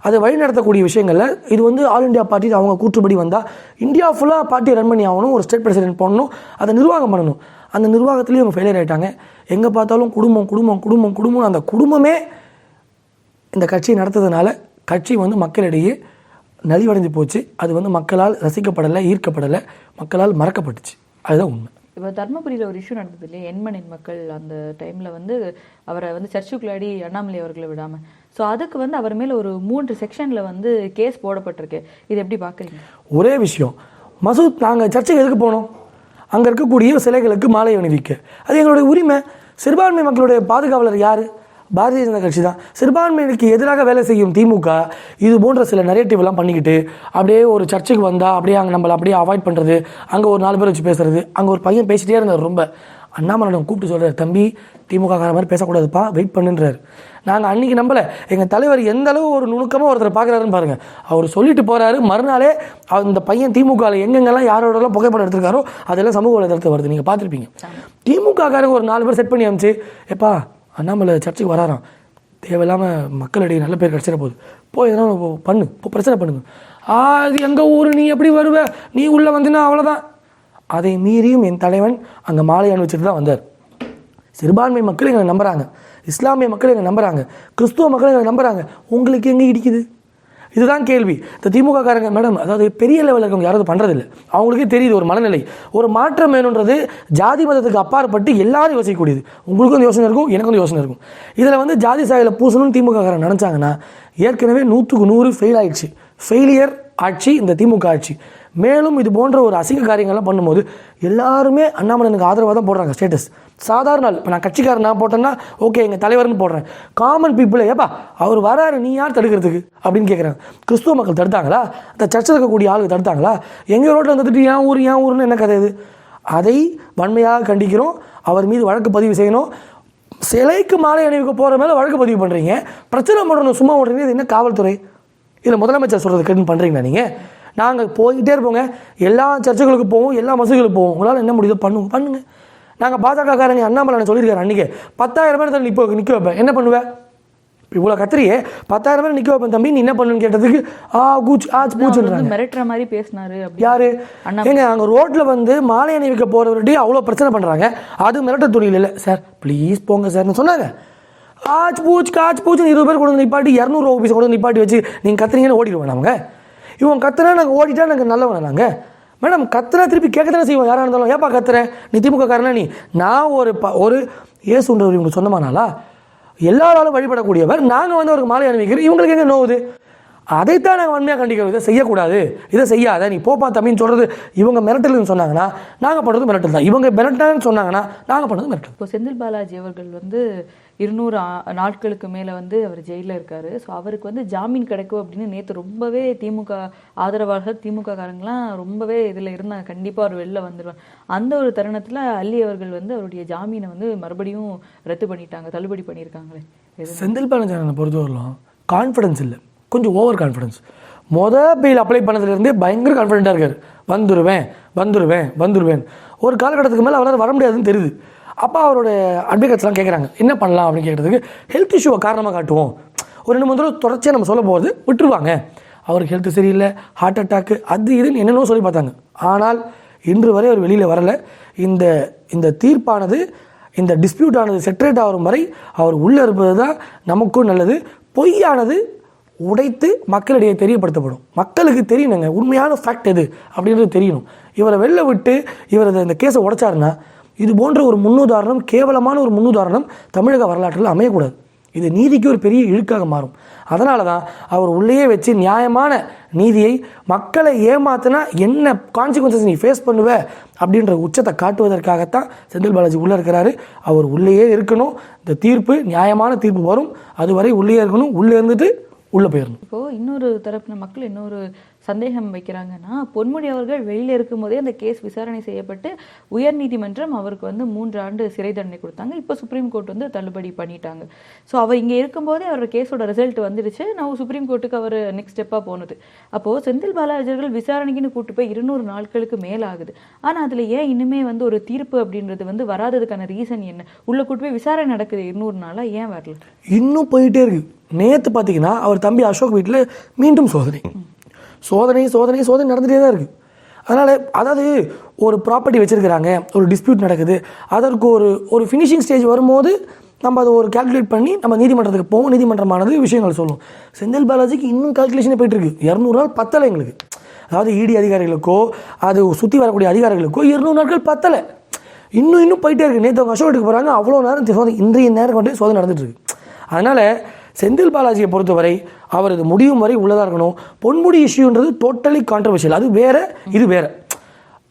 அதை வழிநடத்தக்கூடிய விஷயங்களில் இது வந்து ஆல் இந்தியா பார்ட்டி அவங்க கூற்றுப்படி வந்தால் இந்தியா ஃபுல்லாக பார்ட்டி ரன் பண்ணி ஆகணும் ஒரு ஸ்டேட் பிரசிடென்ட் போடணும் அதை நிர்வாகம் பண்ணணும். அந்த நிர்வாகத்துலேயும் அவங்க ஃபெயிலியர் ஆகிட்டாங்க எங்கே பார்த்தாலும் குடும்பம் குடும்பம் குடும்பம் குடும்பம் அந்த குடும்பமே இந்த கட்சியை நடத்ததுனால கட்சி வந்து மக்களிடையே நலிவடைஞ்சு போச்சு. அது வந்து மக்களால் ரசிக்கப்படலை ஈர்க்கப்படலை மக்களால் மறக்கப்பட்டுச்சு. அதுதான் உண்மை. இப்போ தர்மபுரியில் ஒரு இஷ்யூ நடந்தது இல்லையா? எண்மணின் மக்கள் அந்த டைமில் வந்து அவரை வந்து சர்ச்சுக்குள்ளாடி அண்ணாமலை அவர்களை விடாமல் ஸோ அதுக்கு வந்து அவர் மேலே ஒரு மூன்று செக்ஷனில் வந்து கேஸ் போடப்பட்டிருக்கு. இது எப்படி பார்க்குறீங்க? ஒரே விஷயம். மசூத் நாங்கள் சர்ச்சைக்கு எதுக்கு போனோம்? அங்கே இருக்கக்கூடிய சிலைகளுக்கு மாலை அணிவிக்க. அது எங்களுடைய உரிமை. சிறுபான்மை மக்களுடைய பாதுகாவலர் யார்? பாரதிய ஜனதா கட்சி தான். சிறுபான்மையினருக்கு எதிராக வேலை செய்யும் திமுக இது போன்ற சில நரேட்டிவ் எல்லாம் பண்ணிக்கிட்டு அப்படியே ஒரு சர்ச்சுக்கு வந்தால் அப்படியே அங்கே நம்மளை அப்படியே அவாய்ட் பண்ணுறது அங்கே ஒரு நாலு பேர் வச்சு பேசுறது அங்கே ஒரு பையன் பேசிட்டே இருந்தார் ரொம்ப. அண்ணாமலை கூப்பிட்டு சொல்கிறார் தம்பி திமுக கார மாதிரி பேசக்கூடாதுப்பா வெயிட் பண்ணுன்றார். நாங்கள் அன்னைக்கு நம்பலை. எங்கள் தலைவர் எந்த அளவு ஒரு நுணுக்கமாக ஒருத்தர் பார்க்குறாருன்னு பாருங்கள் அவர் சொல்லிட்டு போகிறாரு மறுநாளே அந்த பையன் திமுகவில் எங்கெங்கெல்லாம் யாரோடலாம் புகைப்படம் எடுத்திருக்காரோ அதெல்லாம் சமூக வலைதளத்தில் வருது. நீங்கள் பார்த்துருப்பீங்க. திமுக காரங்க ஒரு நாலு பேர் செட் பண்ணி அமிச்சு எப்பா அண்ணாமலை சர்ச்சுக்கு வராராம். தேவையில்லாமல் மக்களிடையே நல்ல பேர் கிடச்சிட போகுது போய் எதனா பண்ணு. இப்போ பிரச்சனை பண்ணுங்க. ஆ அது எங்கள் ஊர் நீ எப்படி வருவ? நீ உள்ளே வந்தினா அவ்வளோதான் அதை மீறியும் என் தலைவன் அங்கே மாலை அணிவிச்சிட்டு தான் வந்தார். சிறுபான்மை மக்கள் எங்களை நம்புகிறாங்க இஸ்லாமிய மக்கள் எங்களை நம்புகிறாங்க கிறிஸ்துவ மக்கள் எங்களை நம்புகிறாங்க உங்களுக்கு எங்கே இடிக்குது? இதுதான் கேள்வி. இந்த திமுக காரங்க மேடம் அதாவது பெரிய லெவலில் இருக்கவங்க யாராவது பண்ணுறதில்ல அவங்களுக்கே தெரியுது ஒரு மனநிலை. ஒரு மாற்றம் வேணுன்றது ஜாதி மதத்துக்கு அப்பாற்பட்டு எல்லாரும் யோசிக்கக்கூடியது. உங்களுக்கும் அந்த யோசனை இருக்கும் எனக்கும் அந்த யோசனை இருக்கும். இதில் வந்து ஜாதி சாயில் பூசணும்னு திமுக காரங்க நினச்சாங்கன்னா ஏற்கனவே நூற்றுக்கு நூறு ஃபெயில் ஆயிடுச்சு. ஃபெயிலியர் ஆட்சி இந்த திமுக ஆட்சி. மேலும் இது போன்ற ஒரு அசிங்க காரியங்கள்லாம் பண்ணும்போது எல்லாருமே அண்ணாமலனுக்கு ஆதரவாக தான் போடுறாங்க ஸ்டேட்டஸ் சாதாரண இப்போ நான் கட்சிக்காரன் நான் போட்டேன்னா ஓகே எங்கள் தலைவர்னு போடுறேன். காமன் பீப்புளே ஏப்பா அவர் வராரு நீ யார் தடுக்கிறதுக்கு? அப்படின்னு கேட்குறாங்க கிறிஸ்துவ மக்கள் தடுத்தாங்களா? அந்த சர்ச்சில் இருக்கக்கூடிய ஆளுங்க தடுத்தாங்களா? எங்கள் ரோட்டில் வந்துட்டு ஏன் ஊர் ஏன் ஊர்னு என்ன கதை இது? அதை வன்மையாக கண்டிக்கிறோம். அவர் மீது வழக்கு பதிவு செய்யணும். சிலைக்கு மாலை அணிவிக்க போகிற மேலே வழக்கு பதிவு பண்ணுறீங்க பிரச்சனை பண்ணணும் சும்மா ஓடுறீங்க. இது என்ன காவல்துறை? இதில் முதலமைச்சர் சொல்கிறது கேட்டு பண்ணுறீங்களா நீங்கள் நாங்கள் போய்கிட்டே இருப்போங்க. எல்லா சர்ச்சுகளுக்கு போவோம் எல்லா மசூதிகளுக்கு போவோம். உங்களால் என்ன முடியுதோ பண்ணுங்க பண்ணுங்க. நாங்கள் பாஜக காரங்க அண்ணாமலை சொல்லியிருக்காரு அன்றைக்கி பத்தாயிரம் பேர் நிற்ப நிற்க வைப்பேன். என்ன பண்ணுவேன் இவ்வளோ கத்திரியே பத்தாயிரம் பேர் நிற்க வைப்பேன் தம்பி. நீ என்ன பண்ணுன்னு கேட்டதுக்கு ஆ கூச்சு ஆச்சு பூச்சுன்றாங்க மிரட்டுற மாதிரி பேசினாரு அப்படி யாரு? ஏங்க அங்கே ரோட்டில் வந்து மாலை அணிவிக்க போகிறவர்கிட்டயே அவ்வளோ பிரச்சனை பண்ணுறாங்க அது மிரட்ட துணியில் இல்லை. சார் ப்ளீஸ் போங்க சார்னு சொன்னாங்க. ஆச் பூச் காச் பூச்சுன்னு இருபது பேர் கொண்டு வந்து நிப்பாட்டி இரநூறு ஆஃபீஸ் கொண்டு வந்து நிப்பாட்டி வச்சு நீங்கள் கத்துறீங்கன்னு ஓடிடுவோம் நாங்க இவன் கத்துனா நாங்கள் ஓடிட்டா நாங்கள் நல்லவனா நாங்கள் மேடம் கத்துனா திருப்பி கேட்க தானே செய்வோம் யாராக இருந்தாலும் ஏப்பா கத்துற? நீ திமுக காரனா நீ? நான் ஒரு ப ஒரு இயேசுன்றவர் இவங்களுக்கு சொந்தமானாலா எல்லாராலும் வழிபடக்கூடியவர். நாங்கள் வந்து அவருக்கு மாலை அணிவிக்கிறோம் இவங்களுக்கு எங்கே நோவுது அதைத்தான் நாங்கள் வன்மையாக கண்டிக்கிறோம். இதை செய்யக்கூடாது. இதை செய்யாத. நீ போப்பா தம்பின்னு சொல்கிறது இவங்க மிரட்டல்னு சொன்னாங்கன்னா நாங்கள் பண்ணுறது மிரட்டல் தான். இவங்க மிரட்டல்னு சொன்னாங்கன்னா நாங்கள் பண்ணுறது மிரட்டல் இப்போ செந்தில் பாலாஜி அவர்கள் வந்து இருநூறு நாட்களுக்கு மேலே வந்து அவர் ஜெயிலில் இருக்காரு. ஸோ அவருக்கு வந்து ஜாமீன் கிடைக்கும் அப்படின்னு நேற்று ரொம்பவே திமுக ஆதரவாளர்கள் திமுக காரங்களாம் ரொம்பவே இதில் இருந்தாங்க. கண்டிப்பாக அவர் வெளில வந்துடுவார் அந்த ஒரு தருணத்தில் அள்ளி அவர்கள் வந்து அவருடைய ஜாமீனை வந்து மறுபடியும் ரத்து பண்ணிட்டாங்க தள்ளுபடி பண்ணியிருக்காங்களே செந்தில் பாலாஜி பொறுத்தவரையிலும் கான்ஃபிடன்ஸ் இல்லை. கொஞ்சம் ஓவர் கான்ஃபிடன்ஸ் மொதல் பெயில் அப்ளை பண்ணதுலேருந்தே பயங்கர கான்ஃபிடென்ட்டாக இருக்கார். வந்துடுவேன் வந்துடுவேன் வந்துடுவேன் ஒரு காலகட்டத்துக்கு மேலே அவரால் வர முடியாதுன்னு தெரியுது. அப்போ அவரோட அட்வொகேட்ஸ்லாம் கேட்குறாங்க என்ன பண்ணலாம்? அப்படின்னு கேட்குறதுக்கு ஹெல்த் இஷ்யூவை காரணமாக காட்டுவோம். ஒரு ரெண்டு மூணு தடவை தொடர்ச்சியாக நம்ம சொல்ல போகிறது விட்டுருவாங்க. அவருக்கு ஹெல்த் சரியில்லை ஹார்ட் அட்டாக்கு அது இதுன்னு என்னென்னோ சொல்லி பார்த்தாங்க. ஆனால் இன்று வரை அவர் வெளியில் வரலை. இந்த இந்த தீர்ப்பானது இந்த டிஸ்பியூட் ஆனது செட்ரேட் ஆகும் வரை அவர் உள்ளே இருப்பது தான் நமக்கும் நல்லது. பொய்யானது உடைத்து மக்களிடையே தெரியப்படுத்தப்படும். மக்களுக்கு தெரியணுங்க. உண்மையான ஃபேக்ட் எது அப்படின்றது தெரியணும். இவரை வெளில விட்டு இவர் இந்த கேஸை உடைச்சாருன்னா இது போன்ற ஒரு முன்னுதாரணம் கேவலமான ஒரு முன்னுதாரணம் தமிழக வரலாற்றில் அமையக்கூடாது. இது நீதிக்கு ஒரு பெரிய இழுக்காக மாறும். அதனால தான் அவர் உள்ளேயே வச்சு நியாயமான நீதியை மக்களை ஏமாத்தினா என்ன கான்சிக்வன்சஸ் நீ ஃபேஸ் பண்ணுவ அப்படின்ற உச்சத்தை காட்டுவதற்காகத்தான் செந்தில் பாலாஜி உள்ளே இருக்கிறாரு. அவர் உள்ளேயே இருக்கணும். இந்த தீர்ப்பு நியாயமான தீர்ப்பு வரும். அதுவரை உள்ளே இருக்கணும். உள்ளே இருந்துட்டு உள்ளே போயிடணும். இப்போ இன்னொரு தரப்பின மக்கள் இன்னொரு சந்தேகம் வைக்கிறாங்கன்னா பொன்முடி அவர்கள் வெளியில் இருக்கும்போதே அந்த கேஸ் விசாரணை செய்யப்பட்டு உயர்நீதிமன்றம் அவருக்கு வந்து மூன்று ஆண்டு சிறை தண்டனை கொடுத்தாங்க. இப்போ சுப்ரீம் கோர்ட் வந்து தள்ளுபடி பண்ணிட்டாங்க. ஸோ அவர் இங்கே இருக்கும்போதே அவர் கேஸோட ரிசல்ட் வந்துடுச்சு. நான் சுப்ரீம் கோர்ட்டுக்கு அவர் நெக்ஸ்ட் ஸ்டெப்பாக போனது. அப்போது செந்தில் பாலாஜர்கள் விசாரணைக்குன்னு கூட்டு போய் இருநூறு நாட்களுக்கு மேலே ஆகுது ஆனால் அதில் ஏன் இன்னுமே வந்து ஒரு தீர்ப்பு அப்படின்றது வந்து வராததுக்கான ரீசன் என்ன? உள்ள கூட்டு போய் விசாரணை நடக்குது இருநூறு நாளாக ஏன் வரல? இன்னும் போயிட்டே இருக்கு. நேற்று பார்த்தீங்கன்னா அவர் தம்பி அசோக் வீட்டில் மீண்டும் சோதனை. சோதனை சோதனை சோதனை நடந்துகிட்டே தான் இருக்குது அதனால் அதாவது ஒரு ப்ராப்பர்ட்டி வச்சுருக்கிறாங்க ஒரு டிஸ்பியூட் நடக்குது அதற்கு ஒரு ஒரு ஃபினிஷிங் ஸ்டேஜ் வரும்போது நம்ம அதை ஒரு கால்குலேட் பண்ணி நம்ம நீதிமன்றத்துக்கு போவோம் நீதிமன்றமானது விஷயங்கள் சொல்லும். செந்தில் பாலாஜிக்கு இன்னும் கால்குலேஷனே போயிட்டு இருக்கு. இரநூறு நாள் பத்தலை எங்களுக்கு. அதாவது இடி அதிகாரிகளுக்கோ அது சுற்றி வரக்கூடிய அதிகாரிகளுக்கோ இருநூறு நாட்கள் பத்தலை. இன்னும் இன்னும் போயிட்டே இருக்கு. நேற்று அவங்க அசோக் வீட்டுக்கு போகிறாங்க அவ்வளோ நேரம் சோதனை இன்றைய நேரம் கொண்டு சோதனை நடந்துட்டு இருக்கு. அதனால் செந்தில் பாலாஜியை பொறுத்தவரை அவரது முடியும் வரை உள்ளதாக இருக்கணும். பொன்முடி இஷ்யூன்றது டோட்டலி கான்ட்ரவர்ஷியல் அது வேற இது வேற.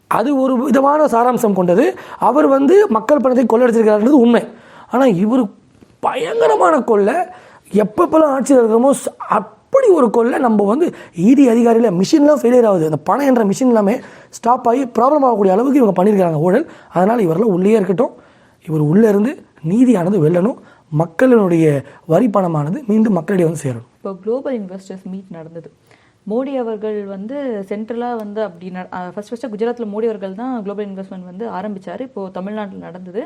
அது ஒரு விதமான சாராம்சம் கொண்டது. அவர் வந்து மக்கள் பணத்தை கொள்ளடிச்சிருக்கிறார்ன்றது உண்மை. ஆனால் இவர் பயங்கரமான கொள்ளை எப்பப்பெல்லாம் ஆட்சியில் இருக்கிறோமோ அப்படி ஒரு கொள்ளை நம்ம வந்து இடி அதிகாரியில் மிஷின்லாம் ஃபெயிலியர் ஆகுது. அந்த பணம் என்ற மிஷின் எல்லாமே ஸ்டாப் ஆகி ப்ராப்ளம் ஆகக்கூடிய அளவுக்கு இவங்க பண்ணியிருக்காங்க ஊழல். அதனால் இவரெல்லாம் உள்ளே இருக்கட்டும். இவர் உள்ளே இருந்து நீதியானது வெல்லணும். மக்களினுடைய வரி பணமானது மீண்டும் மக்களிடையே வந்து சேரணும் இப்போ குளோபல் இன்வெஸ்டர்ஸ் மீட் நடந்தது. மோடி அவர்கள் வந்து சென்ட்ரலாக வந்து அப்படி ஃபர்ஸ்ட் ஃபஸ்ட்டு குஜராத்தில் மோடி அவர்கள் தான் குளோபல் இன்வெஸ்ட்மெண்ட் வந்து ஆரம்பிச்சார். இப்போது தமிழ்நாட்டில் நடந்தது.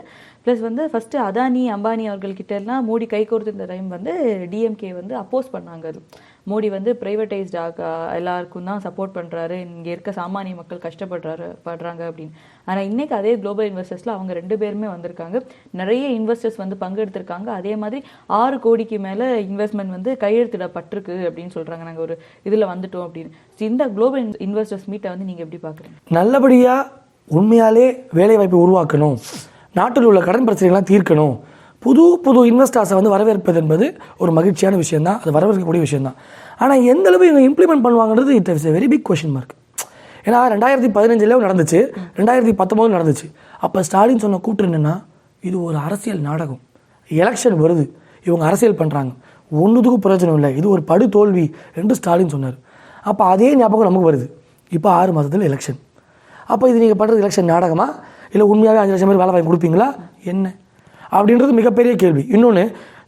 ப்ளஸ் வந்து ஃபஸ்ட்டு அதானி அம்பானி அவர்கள்கிட்ட எல்லாம் மோடி கை இந்த டைம் வந்து டிஎம்கே வந்து அப்போஸ் பண்ணாங்க அது. மோடி வந்து ப்ரைவேட்டைஸ்ட் ஆக எல்லாருக்கும் தான் சப்போர்ட் பண்ணுறாரு இங்கே இருக்க சாமானிய மக்கள் கஷ்டப்படுறாரு படுறாங்க அப்படின்னு. ஆனால் இன்னைக்கு அதே குளோபல் இன்வெஸ்டர்ஸில் அவங்க ரெண்டு பேருமே வந்திருக்காங்க. நிறைய இன்வெஸ்டர்ஸ் வந்து பங்கெடுத்திருக்காங்க. அதே மாதிரி ஆறு கோடிக்கு மேலே இன்வெஸ்ட்மெண்ட் வந்து கையெழுத்திடப்பட்டிருக்கு அப்படின்னு சொல்கிறாங்க நாங்கள் ஒரு இதில் வந்துட்டோம் அப்படின்னு. இந்த குளோபல் இன்வெஸ்டர்ஸ் மீட்டை வந்து நீங்கள் எப்படி பார்க்குறீங்க நல்லபடியாக உண்மையாலே வேலைவாய்ப்பை உருவாக்கணும். நாட்டில் உள்ள கடன் பிரச்சனைகள்லாம் தீர்க்கணும். புது புது இன்வெஸ்டர்ஸை வந்து வரவேற்பது என்பது ஒரு மகிழ்ச்சியான விஷயம்தான். அது வரவேற்கக்கூடிய விஷயம்தான். ஆனால் எந்த அளவு இவங்க implement பண்ணுவாங்கன்றது it is very big question mark ஏன்னா ரெண்டாயிரத்தி பதினஞ்சில் நடந்துச்சு. ரெண்டாயிரத்தி பத்தொம்போது நடந்துச்சு. அப்போ ஸ்டாலின் சொன்ன கூற்று என்னென்னா இது ஒரு அரசியல் நாடகம். எலெக்ஷன் வருது. இவங்க அரசியல் பண்ணுறாங்க ஒன்றுத்துக்கும் பிரயோஜனம் இல்லை. இது ஒரு படு தோல்வி என்று ஸ்டாலின் சொன்னார். அப்போ அதே ஞாபகம் நமக்கு வருது. இப்போ ஆறு மாதத்தில் எலெக்ஷன் அப்போ இது நீங்கள் பண்ணுறது எலெக்ஷன் நாடகமா? இல்லை உண்மையாகவே அஞ்சு லட்சம் பேர் வேலை வாங்கி கொடுப்பீங்களா? என்ன? அப்படின்றது மிகப்பெரிய கேள்வி. இன்னொன்று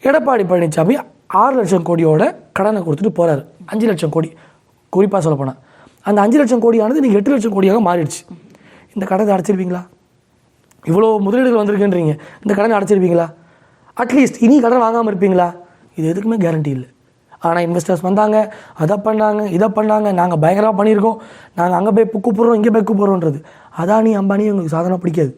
எடப்பாடி பழனிசாமி ஆறு லட்சம் கோடியோட கடனை கொடுத்துட்டு போகிறாரு அஞ்சு லட்சம் கோடி. குறிப்பாக சொல்லப்போனால் அந்த அஞ்சு லட்சம் கோடியானது நீங்கள் எட்டு லட்சம் கோடியாக மாறிடுச்சு. இந்த கடனை அடைச்சிருப்பீங்களா? இவ்வளோ முதலீடுகள் வந்திருக்குன்றீங்க. இந்த கடனை அடைச்சிருப்பீங்களா? அட்லீஸ்ட் இனி கடன் வாங்காமல் இருப்பீங்களா? இது எதுக்குமே கேரண்டி இல்லை. ஆனால் இன்வெஸ்டர்ஸ் வந்தாங்க அதை பண்ணாங்க இதை பண்ணாங்க. நாங்கள் பயங்கரமாக பண்ணியிருக்கோம். நாங்கள் அங்கே போய் கூப்பிட்றோம் இங்கே போய் கூப்பிட்றோன்றது. அதானி அம்பானி உங்களுக்கு சாதனை பிடிக்காது.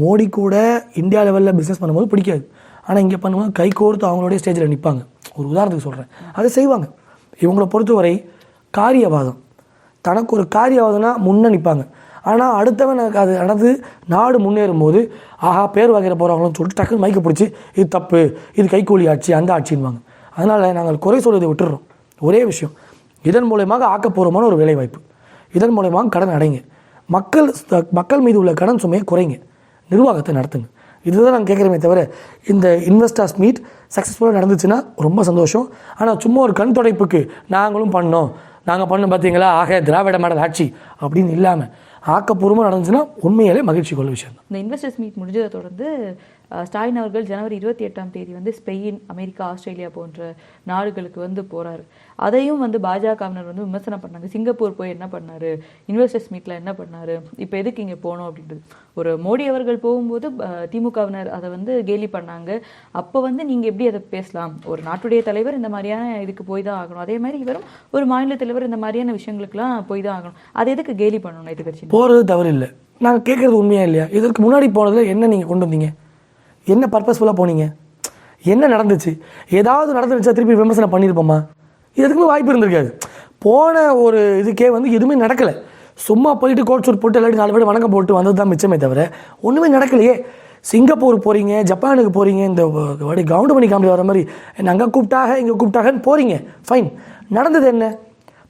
மோடி கூட இந்தியா லெவலில் பிஸ்னஸ் பண்ணும்போது பிடிக்காது. ஆனால் இங்கே பண்ணும்போது கை கோர்த்து அவங்களுடைய ஸ்டேஜில் நிற்பாங்க ஒரு உதாரணத்துக்கு சொல்கிறேன் அதை செய்வாங்க. இவங்களை பொறுத்தவரை காரியவாதம். தனக்கு ஒரு காரியவாதம்னா முன்னே நிற்பாங்க ஆனால் அடுத்தவன் எனக்கு அது நடந்து நாடு முன்னேறும் போது ஆஹா பேர் வகையில் போகிறவங்களும் சொல்லிட்டு டக்குன்னு மைக்க பிடிச்சி இது தப்பு இது கைக்கூலி ஆட்சி அந்த ஆட்சின்வாங்க அதனால் நாங்கள் குறை சொல்வதை விட்டுடுறோம் ஒரே விஷயம். இதன் மூலயமாக ஆக்கப்பூர்வமான ஒரு வேலைவாய்ப்பு. இதன் மூலயமாக கடன் அடைங்க. மக்கள் மக்கள் மீது உள்ள கடன் சுமையை குறைங்க. நிர்வாகத்தை நடத்துங்க. இதுதான் நாங்கள் கேட்குறோமே தவிர இந்த இன்வெஸ்டர்ஸ் மீட் சக்ஸஸ்ஃபுல்லாக நடந்துச்சுன்னா ரொம்ப சந்தோஷம். ஆனால் சும்மா ஒரு கண் துடைப்புக்கு நாங்களும் பண்ணோம். நாங்கள் பண்ணோம் பார்த்தீங்களா ஆக திராவிட மாடல் ஆட்சி அப்படின்னு இல்லாமல் ஆக்கப்பூர்வமாக நடந்துச்சுன்னா உண்மையிலே மகிழ்ச்சி கொள்ள விஷயம் தான். இந்த இன்வெஸ்டர்ஸ் மீட் முடிஞ்சதை தொடர்ந்து ஸ்டாலின் அவர்கள் ஜனவரி இருபத்தி எட்டாம் தேதி வந்து ஸ்பெயின் அமெரிக்கா ஆஸ்திரேலியா போன்ற நாடுகளுக்கு வந்து போறாரு. அதையும் வந்து பாஜகவினர் வந்து விமர்சனம் பண்ணாங்க. சிங்கப்பூர் போய் என்ன பண்ணாரு? இன்வெஸ்டர்ஸ் மீட்ல என்ன பண்ணாரு? இப்போ எதுக்கு இங்க போகணும் அப்படின்றது. ஒரு மோடி அவர்கள் போகும்போது அஹ், திமுகவினர் அதை வந்து கேலி பண்ணாங்க. அப்போ வந்து நீங்க எப்படி அதை பேசலாம்? ஒரு நாட்டுடைய தலைவர் இந்த மாதிரியான இதுக்கு போய் தான் ஆகணும். அதே மாதிரி இவரும் ஒரு மாநில தலைவர் இந்த மாதிரியான விஷயங்களுக்குலாம் போய் தான் ஆகணும். அதை எதுக்கு கேலி பண்ணணும் எதிர்கட்சி போகிறது தவறு இல்லை நாங்கள் கேட்குறது உண்மையா இல்லையா? இதற்கு முன்னாடி போனதில் என்ன நீங்கள் கொண்டு வந்தீங்க? என்ன பர்பஸ்ஃபுல்லாக போனீங்க? என்ன நடந்துச்சு? ஏதாவது நடந்துருச்சா திருப்பி விமர்சனம் பண்ணியிருப்போமா இதுக்குமே வாய்ப்பு இருந்திருக்காது. போன ஒரு இதுக்கே வந்து எதுவுமே நடக்கலை. சும்மா போயிட்டு கோட் சூட் போட்டு இல்லாட்டி நாலு பேர் வணக்கம் போட்டு வந்தது தான் மிச்சமே தவிர ஒன்றுமே நடக்கலையே. சிங்கப்பூர் போகிறீங்க ஜப்பானுக்கு போகிறீங்க இந்த வாடி கவுண்ட் பண்ணி காமெடி வர மாதிரி என்ன அங்கே கூப்பிட்டாக இங்கே கூப்பிட்டாகன்னு போகிறீங்க ஃபைன் நடந்தது என்ன?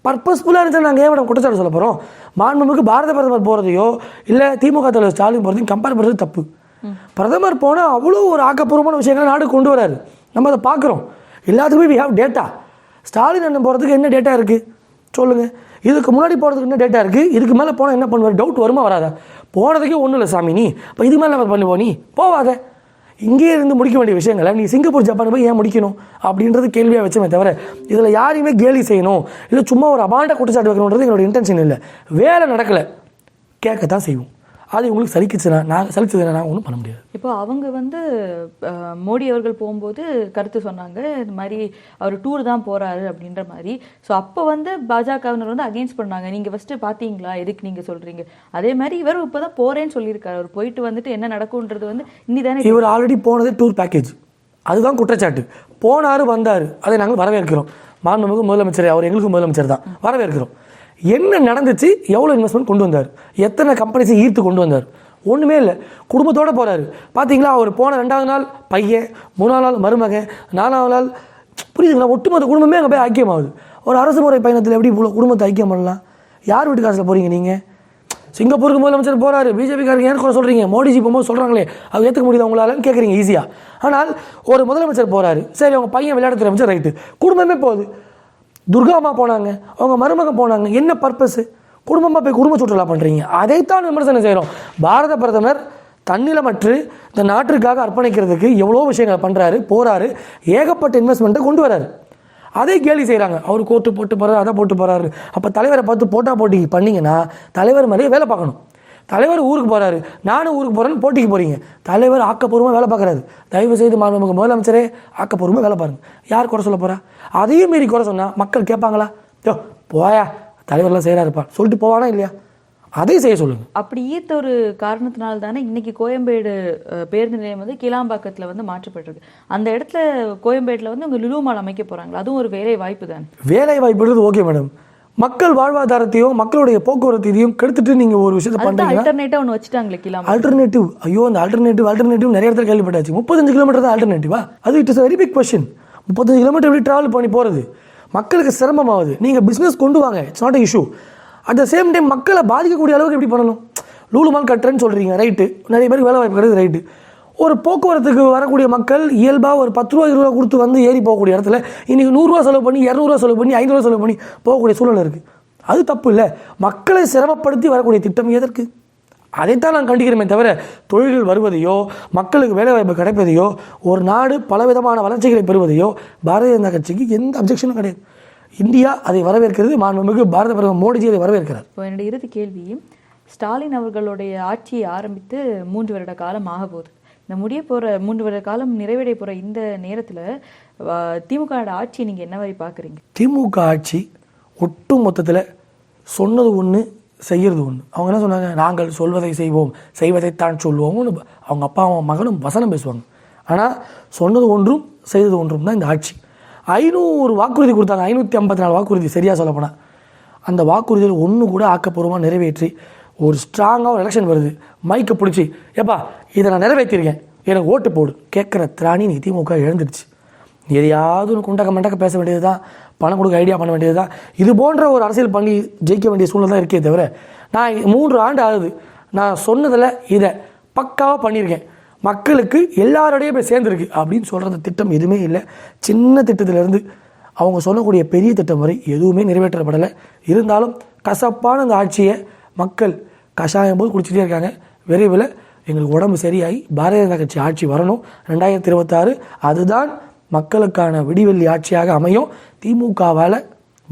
பர்பஸ்ஃபுல்லாக இருந்துச்சு நாங்கள் ஏன் மேடம் குற்றச்சாட்டு சொல்ல போகிறோம் மாண்புமிகு பாரத பிரதமர் போகிறதையோ இல்லை திமுக தலைவர் ஸ்டாலின் போகிறதையும் கம்பேர் பண்ணுறது தப்பு. பிரதமர் போனால் அவ்வளோ ஒரு ஆக்கப்பூர்வமான விஷயங்களை நாடு கொண்டு வராரு. நம்ம அதை பார்க்குறோம். எல்லாத்துக்குமே வி ஹாவ் டேட்டா ஸ்டாலின் அண்ணன் போகிறதுக்கு என்ன டேட்டா இருக்குது சொல்லுங்கள் இதுக்கு முன்னாடி போகிறதுக்கு என்ன டேட்டா இருக்குது இதுக்கு மேலே போனால் என்ன பண்ணுவார்? டவுட் வருமா வராதா? போனதுக்கே ஒன்றும் இல்லை சாமி நீ. இப்போ இது மேலே நம்ம பண்ணுவோம் நீ. போவாத. இங்கேயே இருந்து முடிக்க வேண்டிய விஷயங்களை நீ சிங்கப்பூர் ஜப்பான் போய் ஏன் முடிக்கணும்? அப்படின்றது கேள்வியாக வச்சுமே தவிர இதில் யாரையுமே கேலி செய்யணும் இல்லை சும்மா ஒரு அபாண்ட குற்றச்சாட்டு வைக்கணுன்றது என்னோட இன்டென்ஷன் இல்லை. வேலை நடக்கலை. தான் செய்வோம். அது உங்களுக்கு சலிக்குச்சுன்னா நான் சலிச்சதுன்னா நான் ஒன்றும் பண்ண முடியாது. இப்போ அவங்க வந்து மோடி அவர்கள் போகும்போது கருத்து சொன்னாங்க இந்த மாதிரி அவர் டூர் தான் போறாரு அப்படின்ற மாதிரி. ஸோ அப்போ வந்து பாஜகவினர் வந்து அகெயின்ஸ்ட் பண்ணாங்க. நீங்க ஃபர்ஸ்ட் பாத்தீங்களா? எதுக்கு நீங்க சொல்றீங்க? அதே மாதிரி இவர் இப்போதான் போறேன்னு சொல்லியிருக்காரு. அவர் போயிட்டு வந்துட்டு என்ன நடக்கும்ன்றது வந்து இன்னிதானே இவர் ஆல்ரெடி போனது டூர் பேக்கேஜ் அதுதான் குற்றச்சாட்டு. போனாரு வந்தார். அதை நாங்கள் வரவேற்கிறோம். மாண்புமிகு முதலமைச்சர் அவர் எங்களுக்கு முதலமைச்சர் தான். வரவேற்கிறோம். என்ன நடந்துச்சு? எவ்வளோ இன்வெஸ்ட்மெண்ட் கொண்டு வந்தார்? எத்தனை கம்பெனிஸை ஈர்த்து கொண்டு வந்தார்? ஒன்றுமே இல்லை. குடும்பத்தோடு போகிறாரு பார்த்தீங்களா அவர் போன ரெண்டாவது நாள் பையன் மூணாவது நாள் மருமகன் நாலாவது நாள் புரியுதுங்களா? ஒட்டுமொத்த குடும்பமே அங்கே போய் ஐக்கியமாகுது. ஒரு அரசு முறை பயணத்தில் எப்படி இவ்வளோ குடும்பத்தை ஐக்கியம் பண்ணலாம்? யார் வீட்டு காசில் போகிறீங்க நீங்கள் சிங்கப்பூருக்கு முதலமைச்சர் போகிறாரு பிஜேபி காரங்க ஏன் கூட சொல்கிறீங்க மோடிஜி போகும்போது சொல்கிறாங்களே அது ஏற்றுக்க முடியுது உங்களாலன்னு கேட்குறீங்க ஈஸியாக ஆனால் ஒரு முதலமைச்சர் போகிறாரு சரி அவங்க பையன் விளையாட்டு அமைச்சர் ரைட்டு குடும்பமே போகுது. துர்கா அம்மா போனாங்க அவங்க மருமகன் போனாங்க. என்ன பர்பஸு குடும்பமாக போய் குடும்ப சுற்றுலா பண்ணுறீங்க அதைத்தான் விமர்சனம் செய்கிறோம் பாரத பிரதமர் தன்னிலமற்று இந்த நாட்டிற்காக அர்ப்பணிக்கிறதுக்கு எவ்வளோ விஷயங்களை பண்ணுறாரு போகிறாரு ஏகப்பட்ட இன்வெஸ்ட்மெண்ட்டை கொண்டு வராரு. அதே கேலி செய்கிறாங்க அவர் கோட்டு போட்டு போகிறாரு அதை போட்டு போகிறாரு அப்போ தலைவரை பார்த்து போட்டா போட்டி பண்ணிங்கன்னா தலைவர் மாதிரியே வேலை பார்க்கணும். தலைவர் ஊருக்கு போகிறாரு நானும் ஊருக்கு போகிறேன்னு போட்டிக்கு போகிறீங்க தலைவர் ஆக்கப்பூர்வமாக வேலை பார்க்குறாரு. தயவு செய்து மாண்புமிகு முதலமைச்சரே ஆக்கப்பூர்வமாக வேலை பாருங்க. யார் குறை சொல்ல போகிறா அதையும் மீறி குறை சொன்னால் மக்கள் கேட்பாங்களா? யோ போயா. தலைவர்லாம் செய்கிறாருப்பா சொல்லிட்டு போவானா இல்லையா? அதையும் செய்ய சொல்லுங்க. அப்படி ஈர்த்த ஒரு காரணத்தினால தானே இன்னைக்கு கோயம்பேடு பேருந்து நிலையம் வந்து கிளாம்பாக்கத்துல வந்து மாற்றப்பட்டிருக்கு. அந்த இடத்துல கோயம்பேடுல வந்து உங்க லுலு மால் அமைக்க போறாங்களா? அதுவும் ஒரு வேலை வாய்ப்பு தானே. வேலை வாய்ப்புன்றது ஓகே மேடம். மக்கள் வாழ்வாதாரத்தையும் மக்களுடைய போக்குவரத்து இதையும் கெடுத்துட்டு நீங்கள் ஒரு விஷயத்தை அதுதான் பண்ணுறீங்கன்னா அல்டர்னேட்டா ஒன்று வச்சுட்டாங்களே ஆல்டர்னேட்டிவ் ஐயோ அந்த ஆல்டர்னேட்டிவ் ஆல்டர்னேட்டிவ் நிறைய இடத்துல கேள்விப்பட்டாச்சு. முப்பத்தஞ்சு கிலோமீட்டர் தான் ஆல்டர்னேட்டிவா அது it is very big question முப்பத்தஞ்சு கிலோமீட்டர் எப்படி ட்ராவல் பண்ணி போகிறது மக்களுக்கு சிரமமாகுது நீங்கள் பிஸ்னஸ் கொண்டு வாங்க. It's not issue at the same time மக்களை பாதிக்கக்கூடிய அளவுக்கு எப்படி பண்ணணும்? லூலு மால் கட்டுறேன்னு சொல்கிறீங்க ரைட்டு நிறைய பேருக்கு வேலை வாய்ப்பு கிடையாது ரைட்டு ஒரு போக்குவரத்துக்கு வரக்கூடிய மக்கள் இயல்பாக ஒரு பத்து ரூபா இருபது ரூபா கொடுத்து வந்து ஏறி போகக்கூடிய இடத்துல இன்றைக்கி நூறுரூவா செலவு பண்ணி இரநூறுவா செலவு பண்ணி ஐநூறுரூவா செலவு பண்ணி போகக்கூடிய சூழல் இருக்குது அது தப்பு இல்லை. மக்களை சிரமப்படுத்தி வரக்கூடிய திட்டம் எதற்கு? அதைத்தான் நான் கண்டிக்கிறோமே தவிர தொழில்கள் வருவதையோ மக்களுக்கு வேலைவாய்ப்பு கிடைப்பதையோ ஒரு நாடு பலவிதமான வளர்ச்சிகளை பெறுவதையோ பாரதிய ஜனதா கட்சிக்கு எந்த அப்ஜெக்ஷனும் கிடையாது. இந்தியா அதை வரவேற்கிறது மாண்புமிகு பாரத பிரதமர் மோடிஜி அதை வரவேற்கிறார். இப்போ என்னுடைய இறுதி கேள்வி ஸ்டாலின் அவர்களுடைய ஆட்சியை ஆரம்பித்து மூன்று வருட காலம் ஆக போகுது. இந்த முடிய போகிற மூன்று வருட காலம் நிறைவடைய போகிற இந்த நேரத்தில் திமுக ஆட்சி ஆட்சியை என்ன மாதிரி பார்க்குறீங்க திமுக ஆட்சி ஒட்டு மொத்தத்தில் சொன்னது ஒன்று செய்கிறது ஒன்று அவங்க என்ன சொன்னாங்க? நாங்கள் சொல்வதை செய்வோம். செய்வதைத்தான் சொல்வோம்னு அவங்க அப்பா அவன் மகனும் வசனம் பேசுவாங்க. ஆனால் சொன்னது ஒன்றும் செய்தது ஒன்றும் தான் இந்த ஆட்சி. ஐநூறு வாக்குறுதி கொடுத்தாங்க. ஐநூற்றி ஐம்பத்தி நாலு வாக்குறுதி சரியாக சொல்லப்போனால் அந்த வாக்குறுதியில் ஒன்று கூட ஆக்கப்பூர்வமாக நிறைவேற்றி ஒரு ஸ்ட்ராங்காக ஒரு எலெக்ஷன் வருது. மைக்கை பிடிச்சி ஏப்பா இதை நான் நிறைவேற்றிருக்கேன் எனக்கு ஓட்டு போடு. கேட்குற திராணி நீ திமுக எழுந்துருச்சு. எதையாவது ஒன்று குண்டக்க மண்டக்க பேச வேண்டியது தான் பணம் கொடுக்க ஐடியா பண்ண வேண்டியது தான் இது போன்ற ஒரு அரசியல் பண்ணி ஜெயிக்க வேண்டிய சூழ்நிலை தான் இருக்கே தவிர நான் மூன்று ஆண்டு ஆகுது. நான் சொன்னதில் இதை பக்காவாக பண்ணியிருக்கேன். மக்களுக்கு எல்லாரோடையும் போய் சேர்ந்துருக்கு அப்படின்னு சொல்கிற திட்டம் எதுவுமே இல்லை. சின்ன திட்டத்திலேருந்து அவங்க சொல்லக்கூடிய பெரிய திட்டம் வரை எதுவுமே நிறைவேற்றப்படலை. இருந்தாலும் கசப்பான அந்த ஆட்சியை மக்கள் கஷாயம் போது குடிச்சிட்டே இருக்காங்க. விரைவில் எங்களுக்கு உடம்பு சரியாகி பாரதிய ஜனதா கட்சி ஆட்சி வரணும். ரெண்டாயிரத்தி இருபத்தாறு அதுதான் மக்களுக்கான விடிவெள்ளி ஆட்சியாக அமையும். திமுகவால்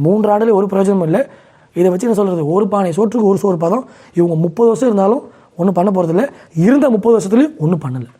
மூன்றாண்டுலேயே ஒரு பிரயோஜனம் இல்லை. இதை வச்சு என்ன சொல்கிறது ஒரு பானை சோற்றுக்கு ஒரு சோறு பதம். இவங்க முப்பது வருஷம் இருந்தாலும் ஒன்றும் பண்ண போகிறதில்ல இருந்த முப்பது வருஷத்துலேயும் ஒன்றும் பண்ணலை.